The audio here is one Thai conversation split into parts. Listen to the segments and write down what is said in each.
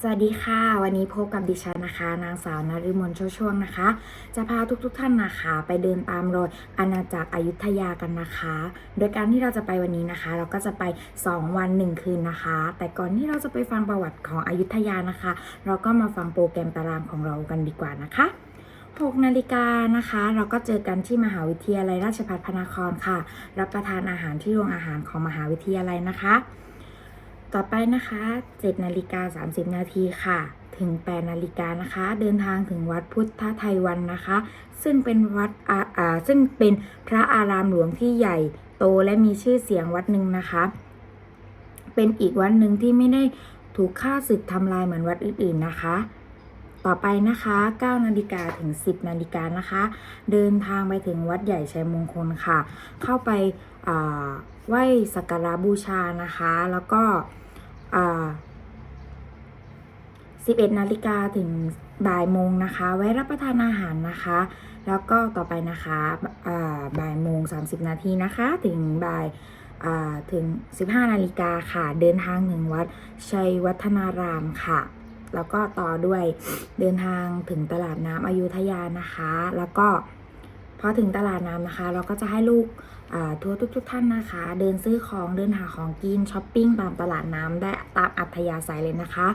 สวัสดีค่ะ วันนี้พบกับดิฉันนะคะ นางสาวนฤมลโชช่วงนะคะ จะพาทุกๆทท่านนะคะ ไปเดินตามรอยอาณาจักรอยุธยากันนะคะ โดยการที่เราจะไปวันนี้นะคะ เราก็จะไป 2 วัน 1 คืนนะคะ แต่ก่อนที่เราจะไปฟังประวัติของอยุธยานะคะ เราก็มาฟังโปรแกรมตารางของเรากันดีกว่านะคะ6นาฬิกานะคะ เราก็เจอกันที่มหาวิทยาลัยราชภัฏพระนครค่ะ รับประทานอาหารที่โรงอาหารของมหาวิทยาลัยนะคะ ต่อไปนะคะ7นาฬิกา30 นาทีค่ะ ถึง8นาฬิกานะคะ เดินทางถึงวัดพุทธไทยวันนะคะ ซึ่งเป็นวัดอาอ่าซึ่งเป็นพระอารามหลวงที่ใหญ่โตและมีชื่อเสียงวัดหนึ่งนะคะ เป็นอีกวัดหนึ่งที่ไม่ได้ถูกฆ่าศึกทำลายเหมือนวัดอื่นๆนะคะ ต่อไปนะคะ9นาฬิกาถึง 10นาฬิกานะคะ เดินทางไปถึงวัดใหญ่ชัยมงคลค่ะ เข้าไปอ่า ไหว้สักการะบูชานะคะ แล้วก็11 นาฬิกาถึงบ่ายโมงนะคะ ไว้รับประทานอาหารนะคะ แล้วก็ต่อไปนะคะบ่ายโมง 30 นาทีนะคะ ถึงบ่ายถึง 15 นาฬิกาค่ะ เดินทางถึงวัดชัยวัฒนารามค่ะ แล้วก็ต่อด้วยเดินทางถึงตลาดน้ำอยุธยานะคะ แล้วก็ พอถึงตลาดน้ำนะคะ เราก็จะให้ลูกทัวร์ทุกๆท่านนะคะ เดินซื้อของเดินหาของกินช้อปปิ้งตามตลาดน้ำได้ตามอัธยาศัยเลยนะคะ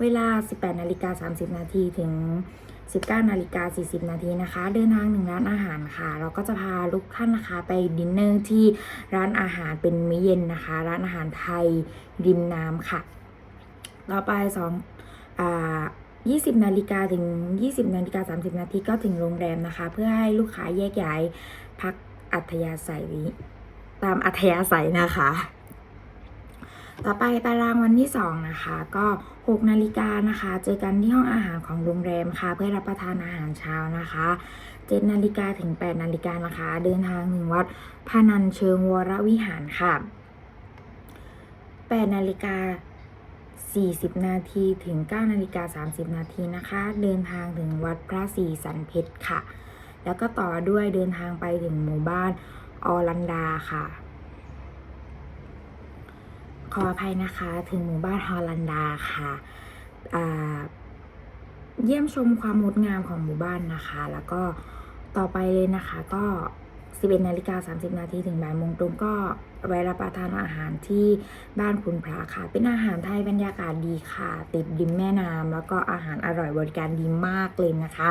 เวลา 18นาฬิกา30 นาทีถึง 19นาฬิกา40 นาทีนะคะ เดินทางหนึ่งร้านอาหารค่ะ เราก็จะพาลูกท่านนะคะ ไปดินเนอร์ที่ร้านอาหารเป็นมื้อเย็นนะคะ ร้านอาหารไทยริมน้ำค่ะ ต่อไปสองอ่า 20 นาฬิกาถึง 20 นาฬิกา 30 นาทีก็ถึงโรงแรมนะคะ เพื่อให้ลูกค้าแยกย้ายพักอัธยาศัยตามอัธยาศัยนะคะ ต่อไปตารางวันที่ 2 นะคะ ก็ 6 นาฬิกานะคะ เจอกันที่ห้องอาหารของโรงแรมค่ะ เพื่อรับประทานอาหารเช้านะคะ7นาฬิกาถึง 8 นาฬิกานะคะ เดินทางถึงวัดพนัญเชิงวรวิหารค่ะ8นาฬิกา 40 นาทีถึง9นาฬิกา30 นาทีนะคะ เดินทางถึงวัดพระศรีสันเพชรค่ะ แล้วก็ต่อด้วยเดินทางไปถึงหมู่บ้านออรันดาค่ะ ขออภัยนะคะถึงหมู่บ้านฮอลันดาค่ะอ่าเยี่ยมชมความงดงามของหมู่บ้านนะคะ แล้วก็ต่อไปเลยนะคะก็ 11นาฬิกา30 นาทีถึงบ่ายโมงตรงก็ไว้รับประทานอาหารที่บ้านคุณพระค่ะ เป็นอาหารไทยบรรยากาศดีค่ะ ติดริมแม่น้ำแล้วก็อาหารอร่อยบริการดีมากเลยนะคะ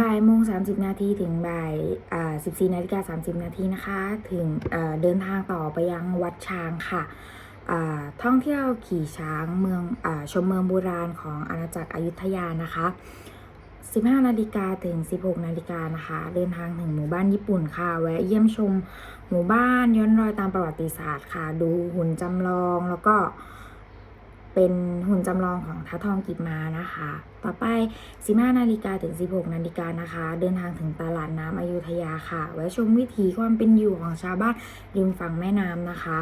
บ่ายโมง30นาทีถึงบ่าย14นาฬิกา30นาทีนะคะ ถึงเดินทางต่อไปยังวัดช้างค่ะท่องเที่ยวขี่ช้างเมืองอชมเมืองโบราณของอาณาจักรอยุธยานะคะ 15 นาฬิกาถึง 16 นาฬิกานะคะ เดินทางถึงหมู่บ้านญี่ปุ่นค่ะ แวะเยี่ยมชมหมู่บ้านย้อนรอยตามประวัติศาสตร์ค่ะ ดูหุ่นจำลองแล้วก็เป็นหุ่นจำลองของท้าทองกิบมานะคะ ต่อไป 15 นาฬิกาถึง 16 นาฬิกานะคะ เดินทางถึงตลาดน้ำอยุธยาค่ะแวะชมวิถีความเป็นอยู่ของชาวบ้านริมฝั่งแม่น้ำนะคะ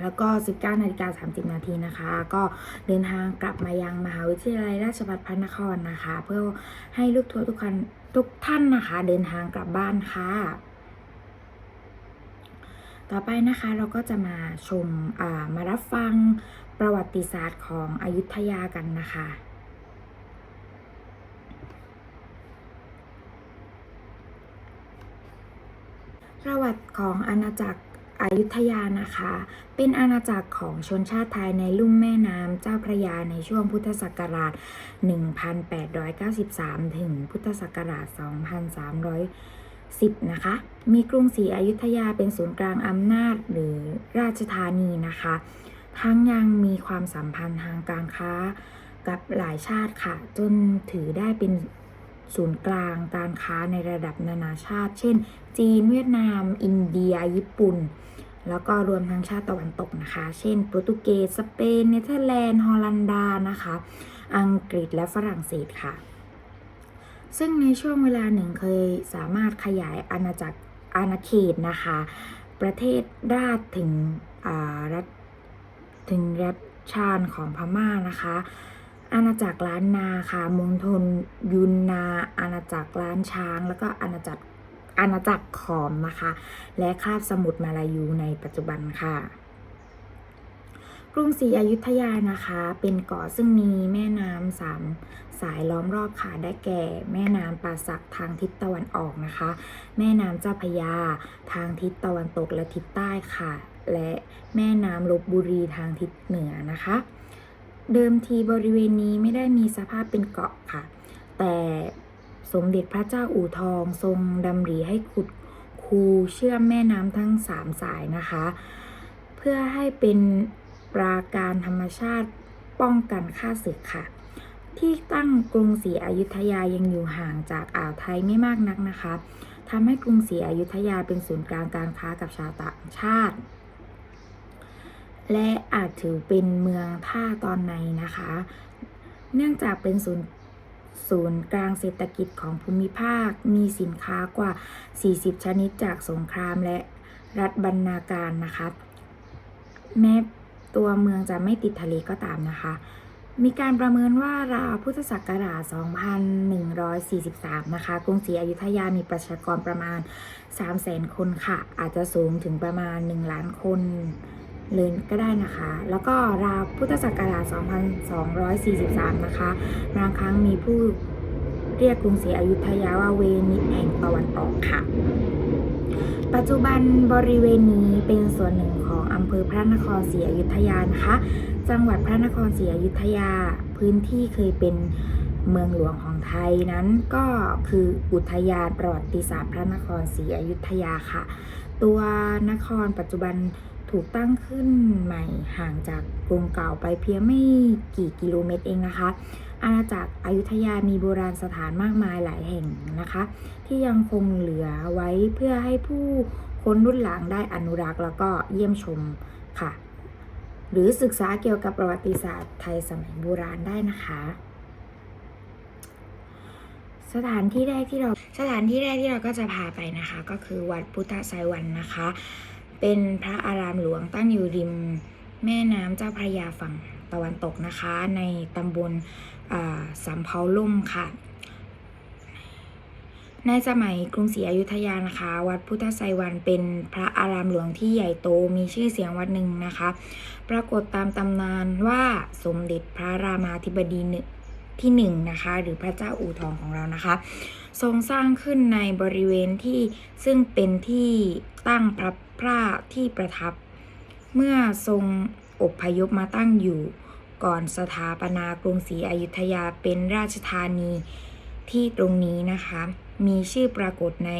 แล้วก็ 19นาฬิกา30 นาทีนะคะ ก็เดินทางกลับมายังมหาวิทยาลัยราชภัฏพระนครนะคะ เพื่อให้ลูกทัวร์ทุกคนทุกท่านนะคะ เดินทางกลับบ้านค่ะต่อไปนะคะเราก็จะมาชมมารับฟังประวัติศาสตร์ของอยุธยากันนะคะ ประวัติของอาณาจักร อยุธยานะคะ เป็นอาณาจักรของชนชาติไทยในลุ่มแม่น้ำเจ้าพระยาในช่วงพุทธศักราช 1893 ถึงพุทธศักราช 2310 นะคะ มีกรุงศรีอยุธยาเป็นศูนย์กลางอำนาจหรือราชธานีนะคะ ทั้งยังมีความสัมพันธ์ทางการค้ากับหลายชาติค่ะ จนถือได้เป็น ศูนย์กลางการค้าในระดับนานาชาติ เช่น จีนเวียดนาม อินเดีย ญี่ปุ่น แล้วก็รวมทั้งชาติตะวันตกนะคะ เช่น โปรตุเกส สเปน เนเธอร์แลนด์ ฮอลันดา นะคะ อังกฤษและฝรั่งเศสค่ะ ซึ่งในช่วงเวลาหนึ่งเคยสามารถขยายอาณาจักรอาณาเขตนะคะ ประเทศราชถึงรัฐถึงรัฐชานของพม่านะคะ อาณาจักรล้านนาค่ะมณฑลยุนนา อาณาจักรล้านช้าง แล้วก็อาณาจักรอาณาจักรขอมนะคะ และคาบสมุทรมาลายูในปัจจุบันค่ะกรุงศรีอยุธยานะคะ เป็นเกาะซึ่งมีแม่น้ำสามสายล้อมรอบค่ะได้แก่ แม่น้ำป่าสักทางทิศตะวันออกนะคะ แม่น้ำเจ้าพยา ทางทิศตะวันตกและทิศใต้ค่ะ และแม่น้ำลบบุรีทางทิศเหนือนะคะ เดิมทีบริเวณนี้ไม่ได้มีสภาพเป็นเกาะค่ะ แต่สมเด็จพระเจ้าอู่ทองทรงดำริให้ขุดคูเชื่อมแม่น้ำทั้งสามสายนะคะ เพื่อให้เป็นปราการธรรมชาติป้องกันค่าศึกค่ะ ที่ตั้งกรุงศรีอยุธยายังอยู่ห่างจากอ่าวไทยไม่มากนักนะคะทำให้กรุงศรีอยุธยาเป็นศูนย์กลางการค้ากับชาวต่างชาติ และอาจถือเป็นเมืองท่าตอนในนะคะ เนื่องจากเป็นศูนย์ศูนย์กลางเศรษฐกิจของภูมิภาค มีสินค้ากว่า 40 ชนิดจากสงครามและรัฐบรรณาการนะคะแม้ตัวเมืองจะไม่ติดทะเลก็ตามนะคะ มีการประเมินว่าราวพุทธศักราช 2143 นะคะ กรุงศรีอยุธยามีประชากรประมาณ 300,000 คนค่ะ อาจจะสูงถึงประมาณ 1 ล้านคน เลยก็ได้นะคะ แล้วก็ราวพุทธศักราช 2243 นะคะบางครั้งมีผู้เรียกกรุงศรีอยุธยาว่าเวนิสแห่งตะวันออกค่ะ ปัจจุบันบริเวณนี้เป็นส่วนหนึ่งของอำเภอพระนครศรีอยุธยานะคะ จังหวัดพระนครศรีอยุธยาพื้นที่เคยเป็นเมืองหลวงของไทยนั้นก็คืออุทยานประวัติศาสตร์พระนครศรีอยุธยาค่ะ ตัวนครปัจจุบัน ถูกตั้งขึ้นใหม่ห่างจากกรุงเก่าไปเพียงไม่กี่กิโลเมตรเองนะคะ อาณาจักรอยุธยามีโบราณสถานมากมายหลายแห่งนะคะ ที่ยังคงเหลือไว้เพื่อให้ผู้คนรุ่นหลังได้อนุรักษ์แล้วก็เยี่ยมชมค่ะ หรือศึกษาเกี่ยวกับประวัติศาสตร์ไทยสมัยโบราณได้นะคะสถานที่แรกที่เราสถานที่แรกที่เราก็จะพาไปนะคะ ก็คือวัดพุทธไซวันนะคะ เป็นพระอารามหลวงตั้งอยู่ริมแม่น้ำเจ้าพระยาฝั่งตะวันตกนะคะ ในตำบลอ่าสำเภาล่มค่ะ ในสมัยกรุงศรีอยุธยานะคะ วัดพุทธไซวันเป็นพระอารามหลวงที่ใหญ่โตมีชื่อเสียงวัดหนึ่งนะคะ ปรากฏตามตำนานว่าสมเด็จพระรามาธิบดีหนึ่ที่หนึ่งนะคะ หรือพระเจ้าอู่ทองของเรานะคะ ทรงสร้างขึ้นในบริเวณที่ซึ่งเป็นที่ตั้งพระ พระที่ประทับ เมื่อทรงอพยพมาตั้งอยู่ ก่อนสถาปนากรุงศรีอยุธยาเป็นราชธานีที่ตรงนี้นะคะ มีชื่อปรากฏใน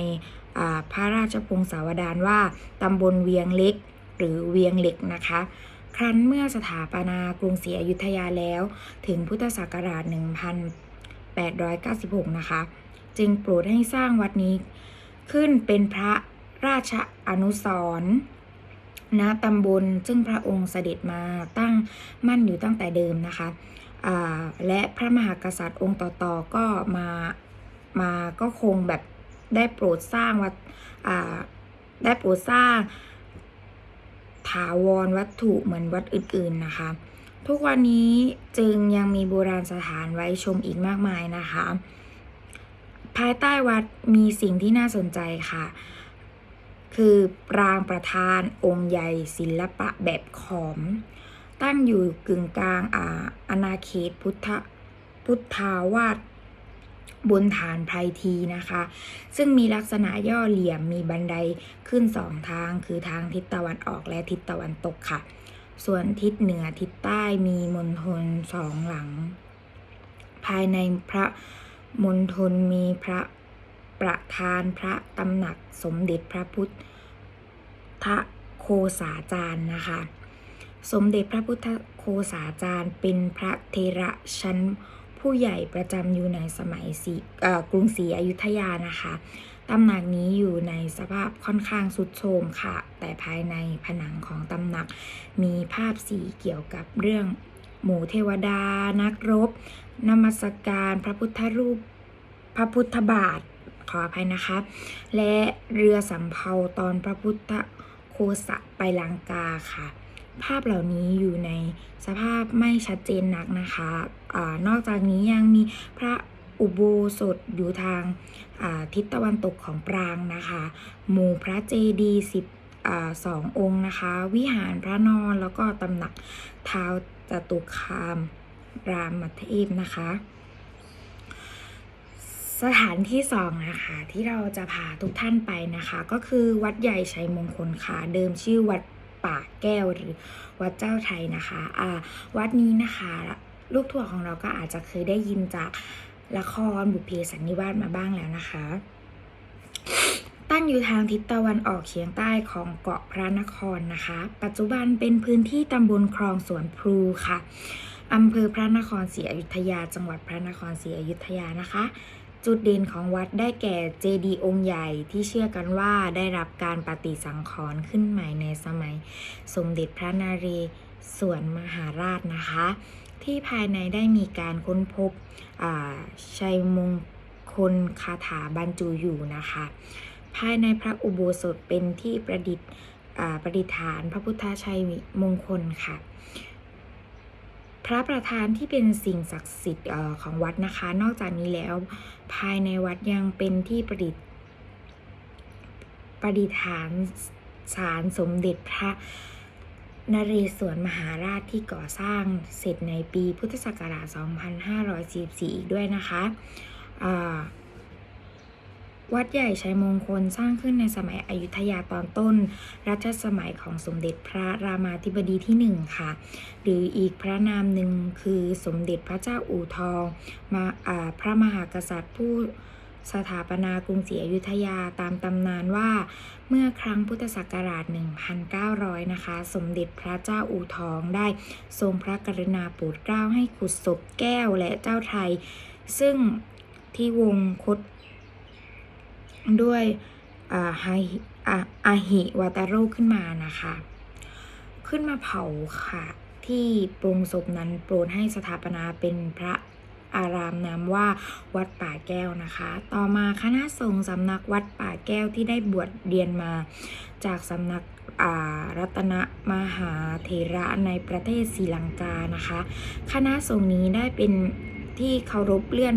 พระราชพงศาวดารว่าตำบลเวียงเล็กหรือเวียงเหล็กนะคะ ครั้นเมื่อสถาปนากรุงศรีอยุธยาแล้ว ถึงพุทธศักราช 1896 นะคะ จึงโปรดให้สร้างวัดนี้ขึ้นเป็นพระ ราชอนุสรณ์ณตำบลซึ่งพระองค์เสด็จมาตั้งมั่นอยู่ตั้งแต่เดิมนะคะและพระมหากษัตริย์องค์ต่อๆก็มามาก็คงแบบได้โปรดสร้างวัดได้โปรดสร้าง ถาวรวัตถุเหมือนวัดอื่นๆนะคะ ทุกวันนี้จึงยังมีโบราณสถานไว้ชมอีกมากมายนะคะ ภายใต้วัดมีสิ่งที่น่าสนใจค่ะ คือปรางประธานองค์ใหญ่ศิลปะแบบขอม ตั้งอยู่กึ่งกลางอาอาณาเขตพุทธพุทธาวาสบนฐานไพรทีนะคะ ซึ่งมีลักษณะย่อเหลี่ยมมีบันไดขึ้นสองทาง คือทางทิศตะวันออกและทิศตะวันตกค่ะ ส่วนทิศเหนือทิศใต้มีมณฑลสองหลัง ภายในพระมณฑลมีพระ ประธานพระตำหนักสมเด็จพระพุทธโคสาจารย์นะคะ สมเด็จพระพุทธโคสาจารย์เป็นพระเทระชั้นผู้ใหญ่ประจำอยู่ในสมัยศรีกรุงศรีอยุธยานะคะตำหนักนี้อยู่ในสภาพค่อนข้างสุดโทรมค่ะ แต่ภายในผนังของตำหนักมีภาพสีเกี่ยวกับเรื่องหมู่เทวดา นักรบ นมัสการ พระพุทธรูป พระพุทธบาท ขออภัยนะคะและเรือสำเภาตอนพระพุทธโคสะไปลังกาค่ะ ภาพเหล่านี้อยู่ในสภาพไม่ชัดเจนนักนะคะอนอกจากนี้ยังมีพระอุโบสถอยู่ทางทิศตะวันตกของปรางนะคะ หมู่พระเจดีย์สิบอ่าสององค์นะคะ วิหารพระนอนแล้วก็ตำหนักเท้าจตุคามรามเทพนะคะ สถานที่สองนะคะที่เราจะพาทุกท่านไปนะคะ ก็คือวัดใหญ่ชัยมงคลค่ะเดิมชื่อวัดป่าแก้วหรือวัดเจ้าไทยนะคะอ่าวัดนี้นะคะลูกทัวร์ของเราก็อาจจะเคยได้ยินจากละครบุพเพสันนิวาสมาบ้างแล้วนะคะ ตั้งอยู่ทางทิศตะวันออกเฉียงใต้ของเกาะพระนครนะคะ ปัจจุบันเป็นพื้นที่ตำบลคลองสวนพลูค่ะอำเภอพระนครศรีอยุธยา จังหวัดพระนครศรีอยุธยานะคะ จุดเด่นของวัดได้แก่เจดีย์องค์ใหญ่ที่เชื่อกันว่าได้รับการปฏิสังขรณ์ขึ้นใหม่ในสมัย สมเด็จพระนเรศวรมหาราชนะคะ ที่ภายในได้มีการค้นพบชัยมงคลคาถาบรรจุอยู่นะคะ ภายในพระอุโบสถเป็นที่ประดิษฐ์ประดิษฐานพระพุทธชัยมงคลค่ะ พระประธานที่เป็นสิ่งศักดิ์สิทธิ์ของวัดนะคะ นอกจากนี้แล้วภายในวัดยังเป็นที่ประดิษฐ์ประดิษฐานศาลสมเด็จพระนเรศวรมหาราชที่ก่อสร้างเสร็จในปีพุทธศักราช 2544 อีกด้วยนะคะ วัดใหญ่ชัยมงคลสร้างขึ้นในสมัยอยุธยาตอนต้น รัชสมัยของสมเด็จพระรามาธิบดีที่หนึ่งค่ะ หรืออีกพระนามหนึ่งคือสมเด็จพระเจ้าอู่ทองมาอ่าพระมหากษัตริย์ผู้สถาปนากรุงศรีอยุธยาตามตำนานว่า เมื่อครั้งพุทธศักราช 1,900 นะคะ สมเด็จพระเจ้าอู่ทองได้ทรงพระกรุณาโปรดเกล้าให้ขุดศพแก้วและเจ้าไทย ซึ่งที่วงคต ด้วยอาหิวัตโรขึ้นมานะคะ ขึ้นมาเผาค่ะ ที่โปรงศพนั้นโปรดให้สถาปนาเป็นพระอารามนามว่าวัดป่าแก้วนะคะ ต่อมาคณะสงฆ์สำนักวัดป่าแก้วที่ได้บวชเรียนมาจากสำนักรัตนมหาเถระในประเทศศรีลังกานะคะ คณะสงฆ์นี้ได้เป็นที่เคารพเลื่อน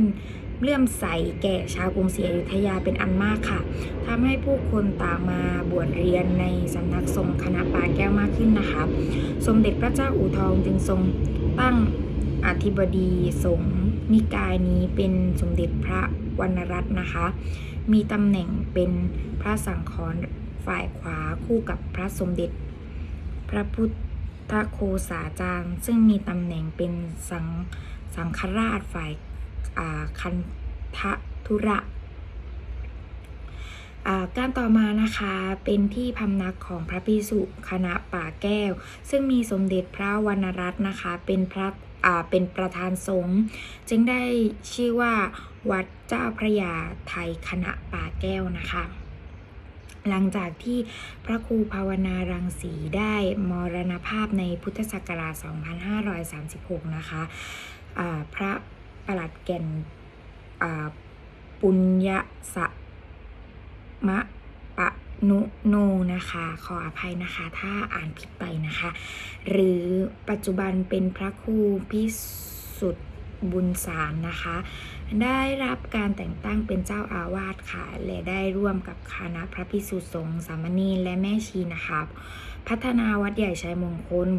เลื่อมใสแก่ชาวกรุงศรีอยุธยาเป็นอันมากค่ะทำให้ผู้คนต่างมาบวชเรียนในสำนักสงฆ์คณะป่าแก้วมากขึ้นนะคะ สมเด็จพระเจ้าอู่ทองจึงทรงตั้งอธิบดีสงฆ์นิกายนี้เป็นสมเด็จพระวรรณรัตน์นะคะ มีตำแหน่งเป็นพระสังฆรฝ่ายขวาคู่กับพระสมเด็จ พระพุทธโคสาจารย์ ซึ่งมีตำแหน่งเป็นสังสังฆราชฝ่าย คันทะธุระการต่อมานะคะเป็นที่พำนักของพระพิสุคณะป่าแก้ว ซึ่งมีสมเด็จพระวรรณรัตน์นะคะ เป็นพระเป็นประธานสงฆ์จึงได้ชื่อว่าวัดเจ้าพระยาไทยคณะป่าแก้วนะคะ หลังจากที่พระครูภาวนารังสีได้มรณภาพในพุทธศักราช 2536 นะคะอ่าพระ ประหลัดแก่นปุญญสะมะปะนุโนนะคะ ขออภัยนะคะ ถ้าอ่านผิดไปนะคะ หรือปัจจุบันเป็นพระครูพิสุทธิ์บุญสารนะคะ ได้รับการแต่งตั้งเป็นเจ้าอาวาสค่ะ และได้ร่วมกับคณะพระพิสุสงฆ์สามเณรและแม่ชีนะคะพัฒนาวัดใหญ่ชัยมงคล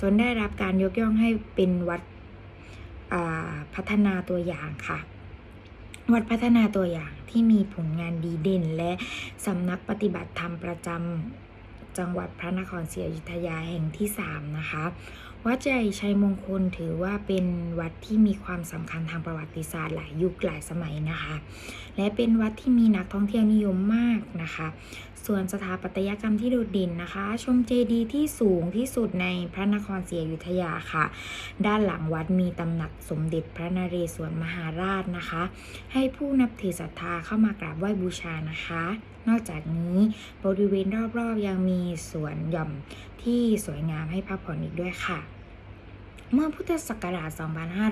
จนได้รับการยกย่องให้เป็นวัด พัฒนาตัวอย่างค่ะ วัดพัฒนาตัวอย่างที่มีผลงานดีเด่น และสำนักปฏิบัติธรรมประจำจังหวัดพระนครศรีอยุธยาแห่งที่ 3 นะคะ วัดใหญ่ชัยมงคลถือว่าเป็นวัดที่มีความสำคัญทางประวัติศาสตร์หลายยุคหลายสมัยนะคะ และเป็นวัดที่มีนักท่องเที่ยวนิยมมากนะคะ ส่วนสถาปัตยกรรมที่โดดเด่นนะคะ ชมเจดีย์ที่สูงที่สุดในพระนครศรีอยุธยาค่ะ ด้านหลังวัดมีตำหนักสมเด็จพระนเรศวรมหาราชนะคะ ให้ผู้นับถือศรัทธาเข้ามากราบไหว้บูชานะคะ นอกจากนี้บริเวณรอบๆยังมีสวนหย่อมที่สวยงามให้พักผ่อนอีกด้วยค่ะเมื่อพุทธศักราช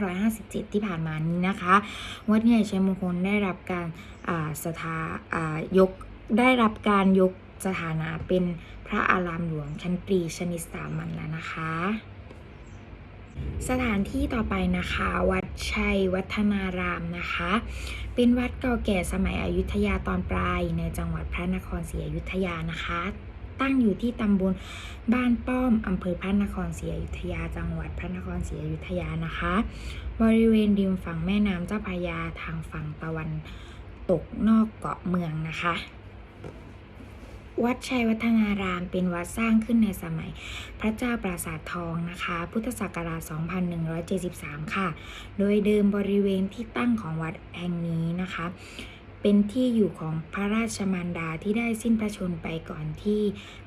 2557 ที่ผ่านมานี้นะคะ วัดใหญ่ชัยมงคลได้รับการสถาายก ได้รับการยกสถานะเป็นพระอารามหลวงชั้นตรีชนิดสามัญแล้วนะคะ สถานที่ต่อไปนะคะ วัดชัยวัฒนารามนะคะ เป็นวัดเก่าแก่สมัยอยุธยาตอนปลายในจังหวัดพระนครศรีอยุธยานะคะ ตั้งอยู่ที่ตำบลบ้านป้อมอำเภอพระนครศรีอยุธยา จังหวัดพระนครศรีอยุธยานะคะ บริเวณริมฝั่งแม่น้ำเจ้าพระยาทางฝั่งตะวันตกนอกเกาะเมืองนะคะ วัดชัยวัฒนารามเป็นวัดสร้างขึ้นในสมัย พระเจ้าปราสาททองนะคะ พุทธศักราช 2173 ค่ะ โดยเดิมบริเวณที่ตั้งของวัดแห่งนี้นะคะ เป็นที่อยู่ของพระราชมารดาที่ได้สิ้นพระชนไปก่อนที่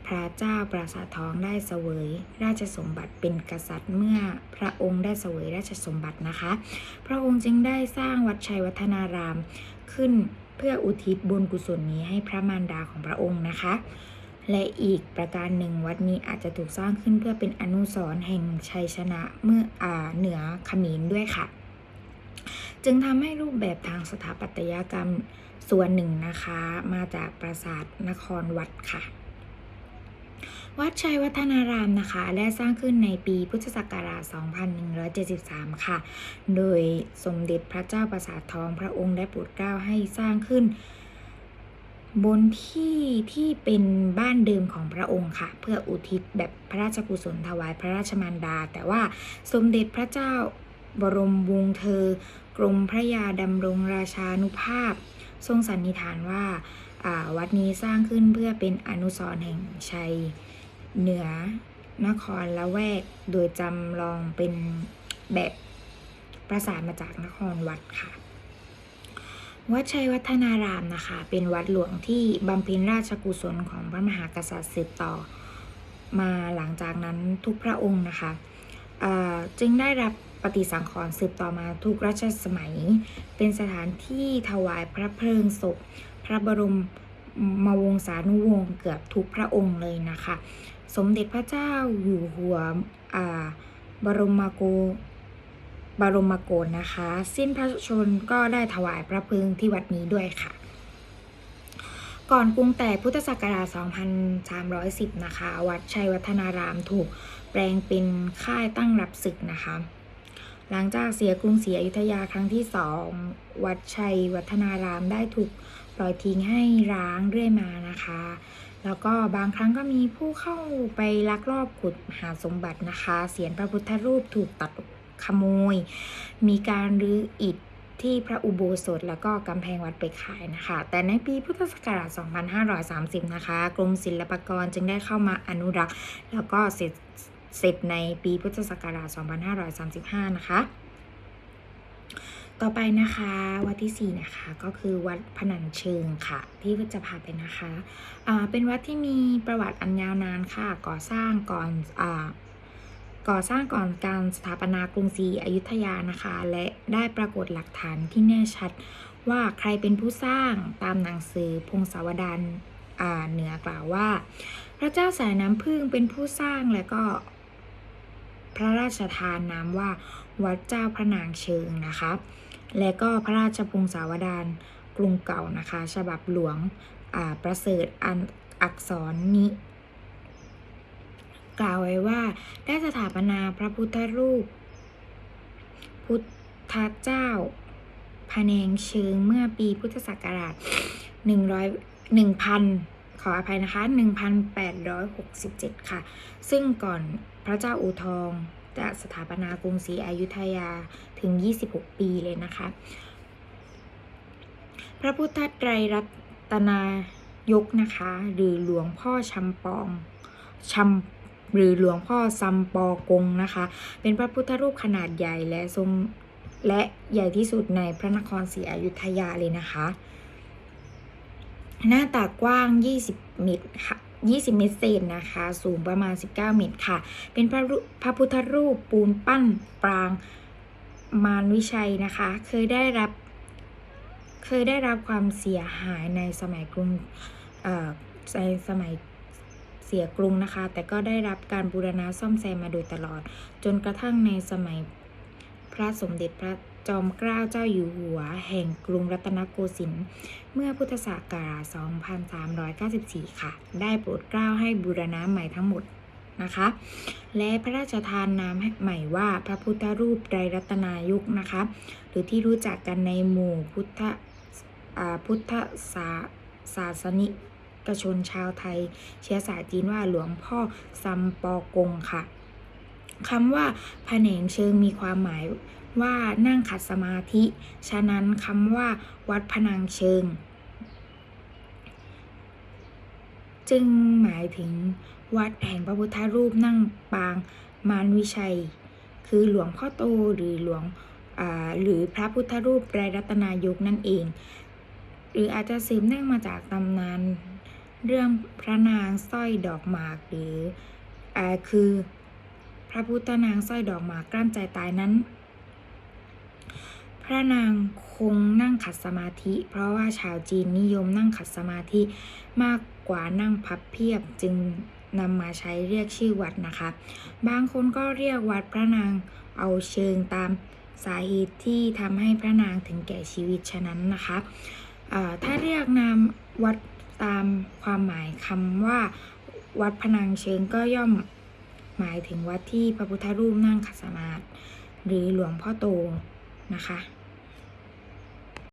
พระเจ้าปราสาททองได้เสวย ราชสมบัติเป็นกษัตริย์เมื่อพระองค์ได้เสวยราชสมบัตินะคะ พระองค์จึงได้สร้างวัดชัยวัฒนารามขึ้น เพื่ออุทิศบุญกุศลนี้ให้พระมารดาของพระองค์นะคะ และอีกประการหนึ่งวัดนี้อาจจะถูกสร้างขึ้นเพื่อเป็นอนุสรณ์แห่งชัยชนะเมื่ออาเหนือขมินด้วยค่ะ จึงทำให้รูปแบบทางสถาปัตยกรรมส่วนหนึ่งนะคะ มาจากปราสาทนครวัดค่ะ วัดชัยวัฒนารามนะคะได้สร้างขึ้นในปีพุทธศักราช 2173 ค่ะ โดยสมเด็จพระเจ้าประสาททองพระองค์ได้โปรดเกล้าให้สร้างขึ้น บนที่ที่เป็นบ้านเดิมของพระองค์ค่ะ เพื่ออุทิศแบบพระราชกุศลถวายพระราชมารดา แต่ว่าสมเด็จพระเจ้าบรมวงศ์เธอกรมพระยาดำรงราชานุภาพ ทรงสันนิษฐานว่าอ่าวัดนี้สร้างขึ้นเพื่อเป็นอนุสรณ์แห่งชัย เหนือนครละแวก โดยจำลองเป็นแบบประสานมาจากนครวัดค่ะ วัดชัยวัฒนารามนะคะ เป็นวัดหลวงที่บำเพ็ญราชกุศลของพระมหากษัตริย์สืบต่อ มาหลังจากนั้นทุกพระองค์นะคะ จึงได้รับปฏิสังขรณ์สืบต่อมาทุกรัชสมัย เป็นสถานที่ถวายพระเพลิงศพ พระบรมมวงศานุวงศ์เกือบทุกพระองค์เลยนะคะ สมเด็จพระเจ้าอยู่หัวอ่าบรมโกบรมโกศนะคะ สิ้นพระชนก็ได้ถวายพระเพลิงที่วัดนี้ด้วยค่ะ ก่อนกรุงแต่พุทธศักราช 2310 นะคะ วัดชัยวัฒนารามถูกแปลงเป็นค่ายตั้งรับศึกนะคะ หลังจากเสียกรุงศรีอยุธยาครั้งที่สองวัดชัยวัฒนารามได้ถูกปล่อยทิ้งให้ร้างเรื่อยมานะคะ แล้วก็บางครั้งก็มีผู้เข้าไปลักลอบขุดหาสมบัตินะคะเสียนพระพุทธรูปถูกตัดขโมย มีการรื้ออิฐที่พระอุโบสถแล้วก็กำแพงวัดไปขายนะคะ แต่ในปีพุทธศักราช 2530 นะคะ กรมศิลปากรจึงได้เข้ามาอนุรักษ์ แล้วก็เสร็จเสร็จในปีพุทธศักราช 2535 นะคะ ต่อไปนะคะวัดที่ 4 นะคะก็คือวัดพนัญเชิงค่ะ ที่จะพาไปนะคะอ่าเป็นวัดที่มีประวัติอันยาวนานค่ะ ก่อสร้างก่อนอ่าก่อสร้างก่อนการสถาปนากรุงศรีอยุธยานะคะ และได้ปรากฏหลักฐานที่แน่ชัดว่าใครเป็นผู้สร้างตามหนังสือพงศาวดารอ่าเหนือกล่าวว่า พระเจ้าสายน้ำพึ่งเป็นผู้สร้างและก็พระราชทานนามว่าวัดเจ้าพระนางเชิงนะคะ และก็พระราชพงศาวดารกรุงเก่านะคะ ฉบับหลวงอ่าประเสริฐอันอักษรนี้กล่าวไว้ว่าได้สถาปนาพระพุทธรูป พุทธเจ้าพระแนงเชิงเมื่อปีพุทธศักราช100 1,000 ขออภัยนะคะ 1,867 ค่ะ ซึ่งก่อนพระเจ้าอู่ทอง จะสถาปนากรุงศรีอยุธยาถึง 26 ปีเลยนะคะ พระพุทธไตรรัตนายกนะคะ หรือหลวงพ่อชำปองชำหรือหลวงพ่อซัมปอกงนะคะ เป็นพระพุทธรูปขนาดใหญ่และทรงและใหญ่ที่สุดในพระนครศรีอยุธยาเลยนะคะ หน้าตากว้าง 20 เมตรค่ะ 20 เมตรเศษนะคะ สูงประมาณ 19 เมตรค่ะ เป็นพระพระพุทธรูปปูนปั้นปรางมารวิชัยนะคะ เคยได้รับ เคยได้รับความเสียหายในสมัยกรุงในสมัยเสียกรุงนะคะ แต่ก็ได้รับการบูรณะซ่อมแซมมาโดยตลอด จนกระทั่งในสมัยพระสมเด็จพระ จอมเกล้าเจ้าอยู่หัว แห่งกรุงรัตนโกสินทร์เมื่อพุทธศักราช 2394 ค่ะ ได้โปรดเกล้าให้บูรณะใหม่ทั้งหมดนะคะ และพระราชทานนามใหม่ว่าพระพุทธรูปไตรรัตนายุกนะคะ หรือที่รู้จักกันในหมู่พุทธพุทธศาศาสนิกกชนชาวไทย เชื้อสายจีนว่าหลวงพ่อซัมปอกงค่ะคำว่าผนงเชิงมีความหมาย ว่านั่งขัดสมาธิ ฉะนั้นคำว่า วัดพนังเชิง จึงหมายถึงวัดแห่งพระพุทธรูปนั่งปางมารวิชัย คือหลวงพ่อโตหรือหลวงหรือพระพุทธรูปไตรรัตนายกนั่นเอง หรืออาจจะสืบเนื่องมาจากตำนาน เรื่องพระนางสร้อยดอกหมากหรืออคือพระพุทธนางสร้อยดอกหมากกลั้นใจตายนั้น พระนางคงนั่งขัดสมาธิ เพราะว่าชาวจีนนิยมนั่งขัดสมาธิมากกว่านั่งพับเพียบจึงนำมาใช้เรียกชื่อวัดนะคะ บางคนก็เรียกวัดพระนางเอาเชิงตามสาเหตุที่ทำให้พระนางถึงแก่ชีวิตฉะนั้นนะคะถ้าเรียกนามวัดตามความหมายคำว่า วัดพนังเชิงก็ย่อมหมายถึงวัดที่พระพุทธรูปนั่งขัดสมาธิหรือหลวงพ่อโตนะคะ